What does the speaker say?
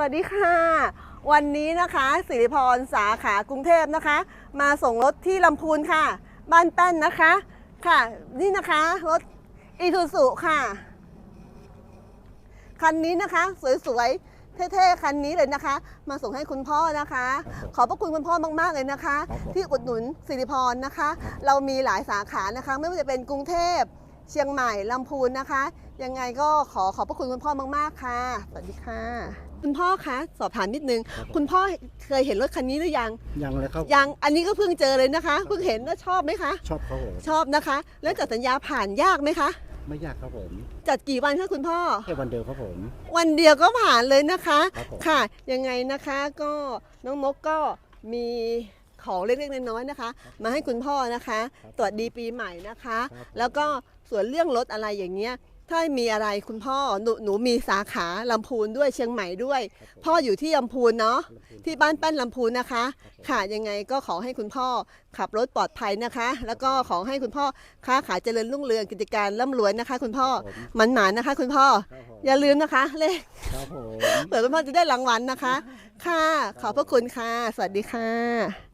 วัสดีค่ะ วันนี้นะคะสิริพรสาขากรุงเทพนะคะ มาส่งรถที่ลำพูนค่ะ บ้านแป้นนะคะค่ะ นี่นะคะรถอีทูสุค่ะ คันนี้นะคะสวยๆเท่ๆคันนี้เลยนะคะ มาส่งให้คุณพ่อนะคะ ขอบพระคุณคุณพ่อมากๆเลยนะคะครับผมที่อุดหนุนสิริพรนะคะ เรามีหลายสาขานะคะ ไม่ว่าจะเป็นกรุงเทพ เชียงใหม่ลำพูนนะคะ ยังไงก็ขอขอบพระคุณคุณพ่อมากๆค่ะ สวัสดีค่ะ คุณพ่อคะสอบถามนิดนึงครับผมคุณพ่อเคยเห็นรถคันนี้หรือยัง ยังเลยครับ ยัง อันนี้ก็เพิ่งเจอเลยนะคะ เพิ่งเห็นแล้วชอบไหมคะ ชอบครับผมชอบนะคะ แล้วจัดสัญญาผ่านยากไหมคะ ไม่ยากครับผม จัดกี่วันคะคุณพ่อ แค่วันเดียวครับผม วันเดียวก็ผ่านเลยนะคะ ครับผม ค่ะ ยังไงนะคะก็น้องนกก็มี ของเล็กๆน้อยๆนะคะ มาให้คุณพ่อนะคะ ตรวจดีปีใหม่นะคะครับผมแล้วก็ส่วนเรื่องรถอะไรอย่างเงี้ยถ้ามีอะไรคุณพ่อหนูหนูมีสาขาลำพูนด้วยเชียงใหม่ด้วย พ่ออยู่ที่ลำพูนเนาะที่บ้านแป้นลำพูนนะคะ ค่ะยังไงก็ขอให้คุณพ่อขับรถปลอดภัยนะคะ แล้วก็ขอให้คุณพ่อค้าขายเจริญรุ่งเรืองกิจการร่ำรวยนะคะ คุณพ่อผมมันหมานนะคะ คุณพ่อครับผมอย่าลืมนะคะเลขครับผมเผื่อคุณพ่อจะได้รางวัลนะคะ ค่ะ ขอบพระคุณค่ะ สวัสดีค่ะ